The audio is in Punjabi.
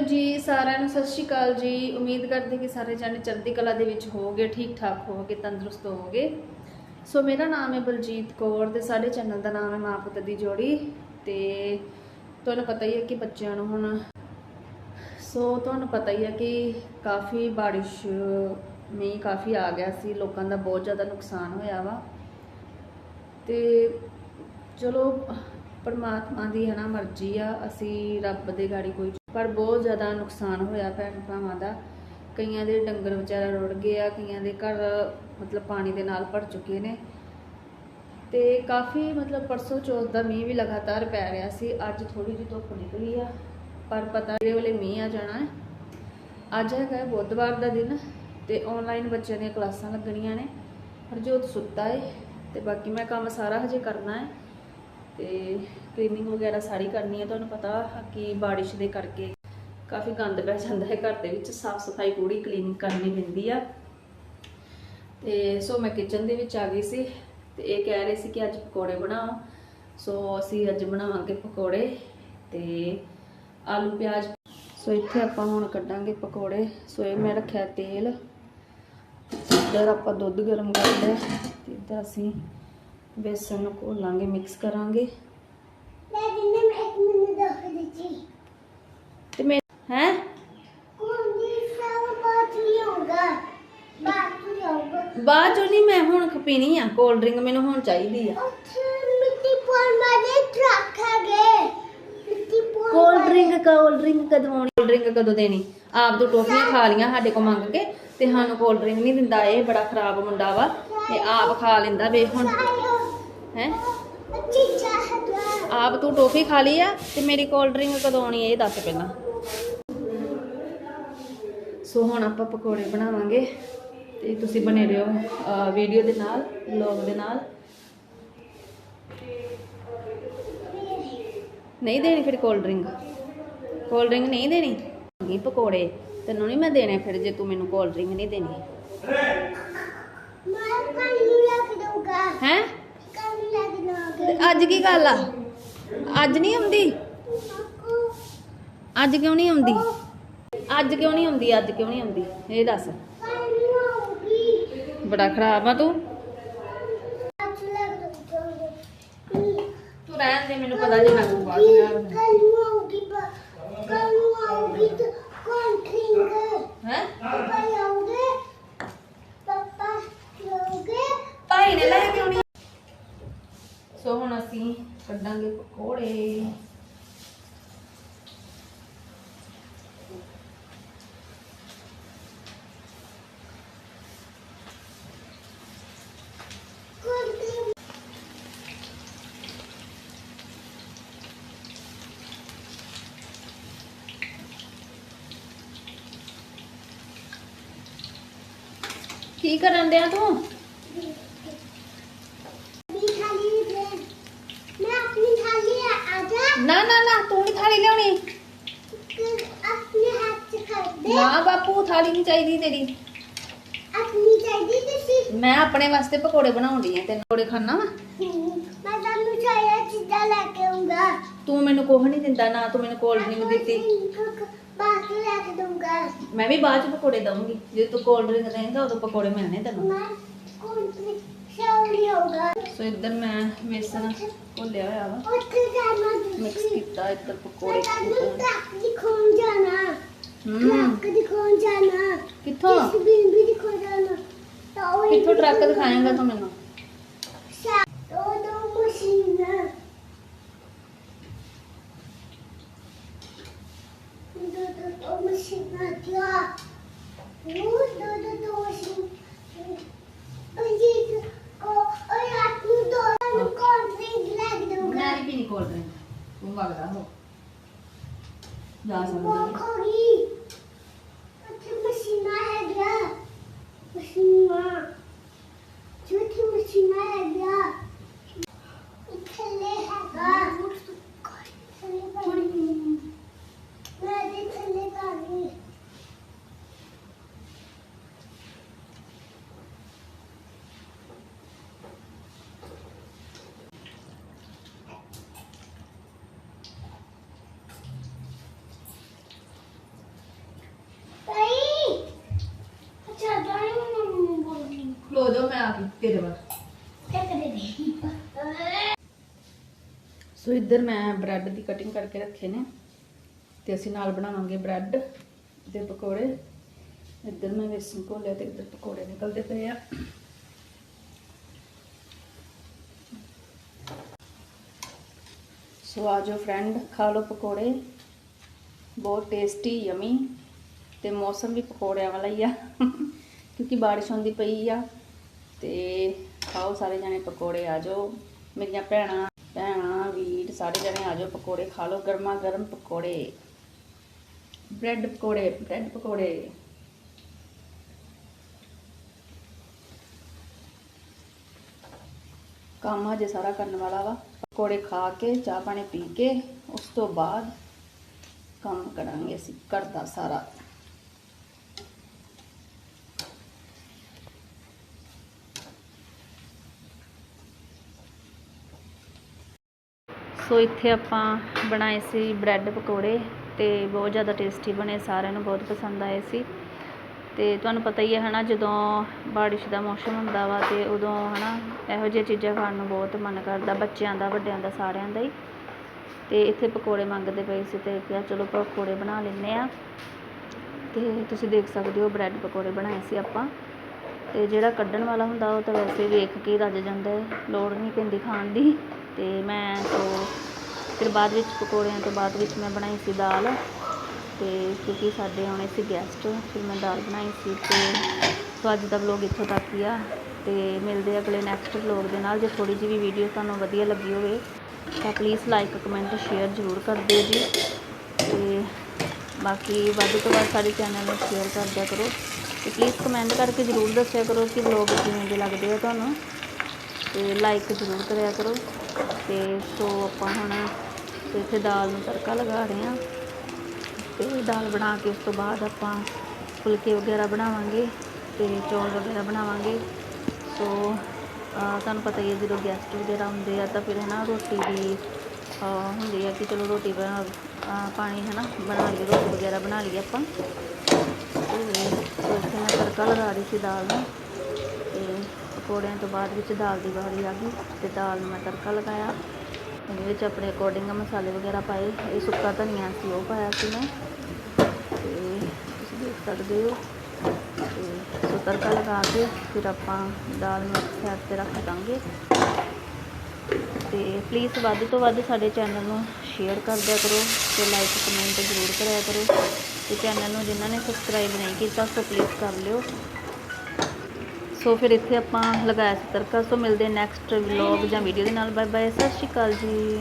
ਜੀ, ਸਾਰਿਆਂ ਨੂੰ ਸਤਿ ਸ਼੍ਰੀ ਅਕਾਲ ਜੀ। ਉਮੀਦ ਕਰਦੇ ਕਿ ਸਾਰੇ ਜਾਣੇ ਚੜ੍ਹਦੀ ਕਲਾ ਦੇ ਵਿੱਚ ਹੋਵੋਗੇ ਠੀਕ ਠਾਕ ਹੋਵੋਗੇ, ਤੰਦਰੁਸਤ ਹੋਵੋਗੇ। ਸੋ ਮੇਰਾ ਨਾਮ ਹੈ ਬਲਜੀਤ ਕੌਰ ਤੇ ਸਾਡੇ ਚੈਨਲ ਦਾ ਨਾਮ ਹੈ ਮਾਂ ਪੁੱਤ ਦੀ ਜੋੜੀ ਤੇ ਤੁਹਾਨੂੰ ਪਤਾ ਹੀ ਹੈ ਕਿ ਬੱਚਿਆਂ ਨੂੰ ਹੁਣ ਸੋ ਤੁਹਾਨੂੰ ਪਤਾ ਹੀ ਹੈ ਕਿ ਕਾਫੀ ਬਾਰਿਸ਼, ਮੀਂਹ ਕਾਫੀ ਆ ਗਿਆ ਸੀ, ਲੋਕਾਂ ਦਾ ਬਹੁਤ ਜ਼ਿਆਦਾ ਨੁਕਸਾਨ ਹੋਇਆ ਵਾ। ਤੇ ਚਲੋ ਪਰਮਾਤਮਾ ਦੀ ਹੈ ਨਾ ਮਰਜ਼ੀ ਆ, ਅਸੀਂ ਰੱਬ ਦੇ ਗਾੜੀ ਕੋਈ ਪਰ ਬਹੁਤ ਜ਼ਿਆਦਾ ਨੁਕਸਾਨ ਹੋਇਆ ਭੈਣ ਭਰਾਵਾਂ ਦਾ। ਕਈਆਂ ਦੇ ਡੰਗਰ ਵਿਚਾਰਾ ਰੁੜ ਗਏ ਆ, ਕਈਆਂ ਦੇ ਘਰ ਮਤਲਬ ਪਾਣੀ ਦੇ ਨਾਲ ਭਰ ਚੁੱਕੇ ਨੇ। ਤੇ ਕਾਫੀ ਮਤਲਬ ਪਰਸੋਂ ਚੌਥ ਦਾ ਮੀਂਹ ਵੀ ਲਗਾਤਾਰ ਪੈ ਰਿਹਾ ਸੀ, ਅੱਜ ਥੋੜੀ ਜਿਹੀ ਧੁੱਪ ਨਿਕਲੀ ਆ, ਪਰ ਪਤਾ ਜਿਹੜੇ ਵੇਲੇ ਮੀਂਹ ਆ ਜਾਣਾ ਹੈ। ਅੱਜ ਹੈਗਾ ਬੁੱਧਵਾਰ ਦਾ ਦਿਨ ਤੇ ਆਨਲਾਈਨ ਬੱਚਿਆਂ ਦੀਆਂ ਕਲਾਸਾਂ ਲੱਗਣੀਆਂ ਨੇ। ਹਰਜੋਤ ਸੁੱਤਾ ਹੈ ਤੇ ਬਾਕੀ ਮੈਂ ਕੰਮ ਸਾਰਾ ਹਜੇ ਕਰਨਾ ਹੈ। ਤੇ ਕਲੀਨਿੰਗ ਵਗੈਰਾ ਸਾਰੀ ਕਰਨੀ ਹੈ, ਤੁਹਾਨੂੰ ਪਤਾ ਕਿ ਬਾਰਿਸ਼ ਦੇ ਕਰਕੇ ਕਾਫੀ ਗੰਦ ਪੈ ਜਾਂਦਾ ਹੈ, ਘਰ ਦੇ ਵਿੱਚ ਸਾਫ਼ ਸਫ਼ਾਈ ਪੂਰੀ ਕਲੀਨਿੰਗ ਕਰਨੀ ਪੈਂਦੀ ਆ। ਤੇ ਸੋ ਮੈਂ ਕਿਚਨ ਦੇ ਵਿੱਚ ਆ ਗਈ ਸੀ ਤੇ ਇਹ ਕਹਿ ਰਹੇ ਸੀ ਕਿ ਅੱਜ ਪਕੌੜੇ ਬਣਾਓ। ਸੋ ਅਸੀਂ ਅੱਜ ਬਣਾਵਾਂਗੇ ਪਕੌੜੇ ਤੇ ਆਲੂ ਪਿਆਜ਼। ਸੋ ਇੱਥੇ ਆਪਾਂ ਹੁਣ ਕੱਢਾਂਗੇ ਪਕੌੜੇ। ਸੋ ਇਹ ਮੈਂ ਰੱਖਿਆ ਤੇਲ। ਇੱਧਰ ਆਪਾਂ ਦੁੱਧ ਗਰਮ ਕਰ ਲਿਆ ਤੇ ਇੱਧਰ ਅਸੀਂ ਬੇਸਨ ਨੂੰ ਘੋਲਾਂਗੇ ਮਿਕਸ ਕਰਾਂਗੇ। ਡੈਡੀ ਨੇ ਮੈਂ ਇੱਕ ਮਿੰਟ ਦੱਸ ਦਿੱਤੀ। ਤੇ ਮੈਂ ਹੈ? ਕੁੰਡੀ ਸਭ ਬਾਤ ਨਹੀਂ ਹੋਗਾ ਬਾਤ ਨਹੀਂ ਹੋਗਾ ਬਾਅਦ ਚੋਂ ਨਹੀਂ ਮੈਂ ਹੁਣ ਪੀਣੀ ਆ ਕੋਲਡ ਡਰਿੰਕ ਮੈਨੂੰ ਹੁਣ ਚਾਹੀਦੀ ਆ। ਉੱਥੇ ਮਿੱਟੀ ਪਾਉਣ ਵਾਲੇ ਟਰੱਕ ਹੈਗੇ। ਮਿੱਟੀ ਪਾਉਣ ਕੋਲਡ ਡਰਿੰਕ ਕੋਲਡ ਡਰਿੰਕ ਕਦੋਂ ਆਉਣੀ? ਕੋਲਡ ਡਰਿੰਕ ਕਦੋਂ ਦੇਣੀ? ਆਪ ਤੋਂ ਟੋਫੀਆਂ ਖਾ ਲੀਆਂ ਸਾਡੇ ਕੋਲ ਮੰਗ ਕੇ ਤੇ ਸਾਨੂੰ ਕੋਲਡ ਡਰਿੰਕ ਨਹੀਂ ਦਿੰਦਾ ਇਹ ਬੜਾ ਖਰਾਬ ਮੁੰਡਾ ਵਾ ਇਹ ਆਪ ਖਾ ਲੈਂਦਾ ਵੇ ਹੁਣ। ਹੈ? ਆਪ ਤੂੰ ਟੋਫੀ ਖਾ ਲਈ ਆ ਤੇ ਮੇਰੀ ਕੋਲਡ ਡਰਿੰਕ ਕਦੋਂ ਆਉਣੀ ਇਹ ਦੱਸ ਪਹਿਲਾਂ। ਸੋ ਹੁਣ ਆਪਾਂ ਪਕੌੜੇ ਬਣਾਵਾਂਗੇ ਤੇ ਤੁਸੀਂ ਬਣੇ ਰਹੋ ਵੀਡੀਓ ਦੇ ਨਾਲ ਵਲੌਗ ਦੇ ਨਾਲ। ਨਹੀਂ ਦੇਣੀ ਫਿਰ ਕੋਲਡ ਡਰਿੰਕ ਕੋਲਡ ਡਰਿੰਕ ਨਹੀਂ ਦੇਣੀ? ਪਕੌੜੇ ਤੈਨੂੰ ਨਹੀਂ ਮੈਂ ਦੇਣੇ ਫਿਰ ਜੇ ਤੂੰ ਮੈਨੂੰ ਕੋਲਡ ਡਰਿੰਕ ਨਹੀਂ ਦੇਣੀ ਮੈਂ ਕੱਲ ਨੂੰ ਲੱਗ ਦਊਗਾ ਹੈ ਕੱਲ ਨੂੰ ਲੱਗ ਦਊਗਾ ਅੱਜ ਕੀ ਗੱਲ ਆ? ਅੱਜ ਨਹੀਂ ਆਉਂਦੀ? ਅੱਜ ਕਿਉਂ ਨਹੀਂ ਆਉਂਦੀ? ਅੱਜ ਕਿਉਂ ਨਹੀਂ ਆਉਂਦੀ? ਅੱਜ ਕਿਉਂ ਨਹੀਂ ਆਉਂਦੀ? ਇਹ ਦੱਸ। ਬੜਾ ਖਰਾਬ ਆ ਤੂੰ। ਤੂੰ ਰਹਿਣ ਦੇ, ਮੈਨੂੰ ਪਤਾ ਜੇ ਲੱਗੂਗਾ ਕੱਲ ਨੂੰ ਆਉਗੀ ਕੱਲ ਨੂੰ ਆਉਗੀ ਤਾਂ ਕੌਣ ਖੇਂਗਾ ਹੈ ਪਾਪਾ ਆਉਗੇ ਪਾਪਾ ਆਉਗੇ ਭਾਈ ਨੇ ਲੈ ਕੇ ਆਉਣੀ ਸੋ ਹੁਣ ਅਸੀਂ ਕੱਢਾਂਗੇ ਪਕੌੜੇ। ਕੀ ਕਰਨ ਡਿਆ ਤੂੰ ਵੀ ਖਾਲੀ ਦੇ ਮੈਂ ਆਪਣੀ ਖਾਲੀ ਆਜਾ ਨਾ ਨਾ ਨਾ ਤੂੰ ਨਹੀਂ ਥਾਲੀ ਲਿਆਉਣੀ ਆਪਣੇ ਹੱਥ ਚ ਖਾ ਦੇ ਨਾ ਬਾਪੂ ਥਾਲੀ ਨਹੀਂ ਚਾਹੀਦੀ ਤੇਰੀ ਆਪਣੀ ਚਾਹੀਦੀ ਤੁਸੀਂ ਮੈਂ ਆਪਣੇ ਵਾਸਤੇ ਪਕੌੜੇ ਬਣਾਉਂਦੀ ਆ ਤੈਨੂੰ ਪਕੌੜੇ ਖਾਣਾ ਵਾ ਮੈਂ ਤੁਹਾਨੂੰ ਚਾਹੀਦਾ ਚੀਜ਼ਾਂ ਲੈ ਕੇ ਆਉਂਗਾ ਤੂੰ ਮੈਨੂੰ ਕੁਝ ਨਹੀਂ ਦਿੰਦਾ ਨਾ ਤੂੰ ਮੈਨੂੰ ਕੋਲਡ ਡਰਿੰਕ ਦਿੱਤੀ ਬਾਕੀ ਲੈ ਕੇ ਦਊਂਗਾ ਮੈਂ ਵੀ ਬਾਅਦ ਚ ਪਕੌੜੇ ਦਊਂਗੀ ਜੇ ਤੂੰ ਕੋਲਡ ਡਰਿੰਕ ਦੇਂਗਾ ਉਦੋਂ ਪਕੌੜੇ ਮਿਲਣੇ ਤੈਨੂੰ ਮੈਂ ਕੁੰਡੀ ਸ਼ੌਰੀ ਹੋਗਾ ਸੋ ਇੱਧਰ ਮੈਂ ਵੇਸਣ ਘੋਲਿਆ ਹੋਇਆ ਵਾ ਉੱਥੇ ਜਾਣਾ ਮਿਕਸ ਕੀਤਾ ਇੱਧਰ ਪਕੌੜੇ ਦਿਖਾਉਣ ਜਾਣਾ। ਹੂੰ। ਟਰੱਕ ਦਿਖਾਉਣ ਜਾਣਾ। ਕਿੱਥੋਂ? ਡਸਟਬਿਨ ਵੀ ਦਿਖਾਉਣ ਜਾਣਾ। ਤਾਂ ਉਹ ਕਿੱਥੋਂ ਟਰੱਕ ਦਿਖਾਏਂਗਾ ਤੂੰ ਮੈਨੂੰ ਦੋ ਦੋ ਮਸ਼ੀਨਾਂ। ਦੋ ਦੋ ਦੋ ਮਸ਼ੀਨਾਂ ਕਿਆ ਉਹ ਦੋ ਦੋ ਦੋ ਮਸ਼ੀਨ। ਉਹ ਜੀ ਕੋ ਉਹ ਰਾਤ ਨੂੰ ਦੋ ਨੂੰ ਕੋਲ ਡਰਿੰਕ ਲੱਗ ਉਹ ਖੋਗੀ ਉੱਥੇ ਮਸ਼ੀਨਾਂ ਹੈਗੀਆਂ ਮਸ਼ੀਨਾਂ ਛੋਟੀ ਮਸ਼ੀਨਾਂ ਹੈਗੀਆਂ ਥੱਲੇ ਹੈਗਾ ਥੱਲੇ ਪਾਣੀ ਮੈਂ ਦੇ ਥੱਲੇ ਪਾਣੀ ਬਣਾ ਕੇ ਤੇਰੇ ਵੱਲ। ਚੱਕ ਦੇ ਦੇ ਸੋ ਇੱਧਰ ਮੈਂ ਬ੍ਰੈਡ ਦੀ ਕਟਿੰਗ ਕਰਕੇ ਰੱਖੇ ਨੇ, ਤੇ ਅਸੀਂ ਨਾਲ ਬਣਾਵਾਂਗੇ ਬ੍ਰੈਡ ਦੇ ਪਕੌੜੇ। ਇੱਧਰ ਮੈਂ ਵੇਸਣ ਘੋਲਿਆ ਤੇ ਇੱਧਰ ਪਕੌੜੇ ਨਿਕਲਦੇ ਪਏ ਆ। ਸੋ ਆ ਜਾਓ ਫਰੈਂਡ ਖਾ ਲਓ ਪਕੌੜੇ। ਬਹੁਤ ਟੇਸਟੀ ਯਮੀ ਤੇ ਮੌਸਮ ਵੀ ਪਕੌੜਿਆਂ ਵਾਲਾ ਹੀ ਆ, ਕਿਉਂਕਿ ਬਾਰਿਸ਼ ਹੁੰਦੀ ਪਈ ਆ। ਤੇ ਖਾਓ ਸਾਰੇ ਜਣੇ ਪਕੌੜੇ ਆ ਜਾਓ। ਮੇਰੀਆਂ ਭੈਣਾਂ ਭੈਣਾਂ, ਵੀਰ, ਸਾਰੇ ਜਣੇ ਆ ਜਾਓ, ਪਕੌੜੇ ਖਾ ਲਓ ਗਰਮਾ ਗਰਮ ਪਕੌੜੇ। ਬ੍ਰੈਡ ਪਕੌੜੇ ਬ੍ਰੈਡ ਪਕੌੜੇ। ਕੰਮ ਅਜੇ ਸਾਰਾ ਕਰਨ ਵਾਲਾ ਵਾ। ਪਕੌੜੇ ਖਾ ਕੇ ਚਾਹ ਪਾਣੀ ਪੀ ਕੇ, ਉਸ ਤੋਂ ਬਾਅਦ ਕੰਮ ਕਰਾਂਗੇ ਅਸੀਂ, ਘਰ ਦਾ ਸਾਰਾ। ਸੋ ਇੱਥੇ ਆਪਾਂ ਬਣਾਏ ਸੀ ਬ੍ਰੈਡ ਪਕੌੜੇ ਤੇ ਬਹੁਤ ਜ਼ਿਆਦਾ ਟੇਸਟੀ ਬਣੇ, ਸਾਰਿਆਂ ਨੂੰ ਬਹੁਤ ਪਸੰਦ ਆਏ ਸੀ। ਤੇ ਤੁਹਾਨੂੰ ਪਤਾ ਹੀ ਹੈ ਹਨਾ, ਜਦੋਂ ਬਾਰਿਸ਼ ਦਾ ਮੌਸਮ ਹੁੰਦਾ ਵਾ ਤੇ ਉਦੋਂ ਹਨਾ, ਇਹੋ ਜਿਹੀਆਂ ਚੀਜ਼ਾਂ ਖਾਣ ਨੂੰ ਬਹੁਤ ਮਨ ਕਰਦਾ, ਬੱਚਿਆਂ ਦਾ, ਵੱਡਿਆਂ ਦਾ, ਸਾਰਿਆਂ ਦਾ ਹੀ। ਤੇ ਇੱਥੇ ਪਕੌੜੇ ਮੰਗਦੇ ਪਏ ਸੀ ਤੇ ਕਿਹਾ ਚਲੋ ਪਕੌੜੇ ਬਣਾ ਲੈਂਦੇ ਆ ਤੇ ਤੁਸੀਂ ਦੇਖ ਸਕਦੇ ਹੋ ਬ੍ਰੈਡ ਪਕੌੜੇ ਬਣਾਏ ਸੀ ਆਪਾਂ। ਤੇ ਜਿਹੜਾ ਕੱਢਣ ਵਾਲਾ ਹੁੰਦਾ ਉਹ ਤਾਂ ਵੈਸੇ ਵੇਖ ਕੇ ਹੀ ਰੱਜ ਜਾਂਦਾ ਲੋੜ ਨਹੀਂ ਪੈਂਦੀ ਖਾਣ ਦੀ। ਤੇ ਮੈਂ ਸੋ ਫਿਰ ਬਾਅਦ ਵਿੱਚ ਪਕੌੜਿਆਂ ਤੋਂ ਬਾਅਦ ਵਿੱਚ ਮੈਂ ਬਣਾਈ ਸੀ ਦਾਲ ਤੇ ਕਿਉਂਕਿ ਸਾਡੇ ਆਉਣੇ ਸੀ ਗੈਸਟ ਫਿਰ ਮੈਂ ਦਾਲ ਬਣਾਈ ਸੀ ਤੇ ਸੋ ਅੱਜ ਦਾ ਵਲੋਗ ਇੱਥੋਂ ਤੱਕ ਹੀ ਆ ਤੇ ਮਿਲਦੇ ਆ ਅਗਲੇ ਨੈਕਸਟ ਵਲੋਗ ਦੇ ਨਾਲ, ਜੇ ਥੋੜੀ ਜਿਹੀ ਵੀ ਵੀਡੀਓ ਤੁਹਾਨੂੰ ਵਧੀਆ ਲੱਗੀ ਹੋਵੇ ਤਾਂ ਪਲੀਜ਼ ਲਾਈਕ ਕਮੈਂਟ ਸ਼ੇਅਰ ਜ਼ਰੂਰ ਕਰ ਦਿਓ ਜੀ ਤੇ ਬਾਕੀ ਵੱਧ ਤੋਂ ਵੱਧ ਸਾਡੇ ਚੈਨਲ ਨੂੰ ਸ਼ੇਅਰ ਕਰ ਦਿਆ ਕਰੋ ਤੇ ਪਲੀਜ਼ ਕਮੈਂਟ ਕਰਕੇ ਜ਼ਰੂਰ ਦੱਸਿਆ ਕਰੋ ਕਿ ਵਲੋਗ ਕਿਵੇਂ ਦੇ ਲੱਗਦੇ ਆ ਤੁਹਾਨੂੰ। ਤੇ ਲਾਈਕ ਜ਼ਰੂਰ ਕਰਿਆ ਕਰੋ। ਤੇ ਸੋ ਆਪਾਂ ਹੁਣ ਇੱਥੇ ਦਾਲ ਨੂੰ ਤੜਕਾ ਲਗਾ ਰਹੇ ਹਾਂ। ਤੇ ਦਾਲ ਬਣਾ ਕੇ ਉਸ ਤੋਂ ਬਾਅਦ ਆਪਾਂ ਫੁਲਕੇ ਵਗੈਰਾ ਬਣਾਵਾਂਗੇ ਤੇ ਚੌਲ ਵਗੈਰਾ ਬਣਾਵਾਂਗੇ। ਸੋ ਤੁਹਾਨੂੰ ਪਤਾ ਹੀ ਹੈ ਜਦੋਂ ਗੈਸਟ ਵਗੈਰਾ ਹੁੰਦੇ ਆ ਤਾਂ ਫਿਰ ਹੈ ਨਾ ਰੋਟੀ ਦੀ ਹੁੰਦੀ ਆ ਕਿ ਚਲੋ ਰੋਟੀ ਬਣਾ ਪਾਣੀ ਹੈ ਨਾ ਬਣਾ ਲਈਏ, ਰੋਟੀ ਵਗੈਰਾ ਬਣਾ ਲਈਏ ਆਪਾਂ। ਤੇ ਇੱਥੇ ਮੈਂ ਤੜਕਾ ਲਗਾ ਰਹੀ ਸੀ ਦਾਲ ਨੂੰ। ਪਕੌੜਿਆਂ ਤੋਂ ਬਾਅਦ ਵਿੱਚ ਦਾਲ ਦੀ ਵਾਰੀ ਆ ਗਈ ਅਤੇ ਦਾਲ ਨੂੰ ਮੈਂ ਤੜਕਾ ਲਗਾਇਆ। ਇਹਦੇ ਵਿੱਚ ਆਪਣੇ ਅਕੋਰਡਿੰਗ ਮਸਾਲੇ ਵਗੈਰਾ ਪਾਏ। ਇਹ ਸੁੱਕਾ ਧਨੀਆ ਸੀ, ਉਹ ਪਾਇਆ ਸੀ ਮੈਂ। ਤੇ ਤੁਸੀਂ ਦੇਖ ਸਕਦੇ ਹੋ। ਤੇ ਸੋ ਤੜਕਾ ਲਗਾ ਕੇ ਫਿਰ ਆਪਾਂ ਦਾਲ ਨੂੰ ਸਾਈਡ ਤੇ ਰੱਖ ਦਾਂਗੇ। ਤੇ ਪਲੀਜ਼ ਵੱਧ ਤੋਂ ਵੱਧ ਸਾਡੇ ਚੈਨਲ ਨੂੰ ਸ਼ੇਅਰ ਕਰ ਦਿਆ ਕਰੋ ਤੇ ਲਾਈਕ ਕਮੈਂਟ ਜ਼ਰੂਰ ਕਰਿਆ ਕਰੋ। ਤੇ ਚੈਨਲ ਨੂੰ ਜਿਨ੍ਹਾਂ ਨੇ ਸਬਸਕ੍ਰਾਈਬ ਨਹੀਂ ਕੀਤਾ, ਸੋ ਪਲੀਜ਼ ਕਰ ਲਿਓ। ਸੋ ਫਿਰ ਇੱਥੇ ਆਪਾਂ ਲਗਾਇਆ ਸੀ ਤੜਕਾ ਸੋ ਮਿਲਦੇ ਨੈਕਸਟ ਵਲੌਗ ਜਾਂ ਵੀਡੀਓ ਦੇ ਨਾਲ ਬਾਏ ਬਾਏ ਸਤਿ ਸ਼੍ਰੀ ਅਕਾਲ ਜੀ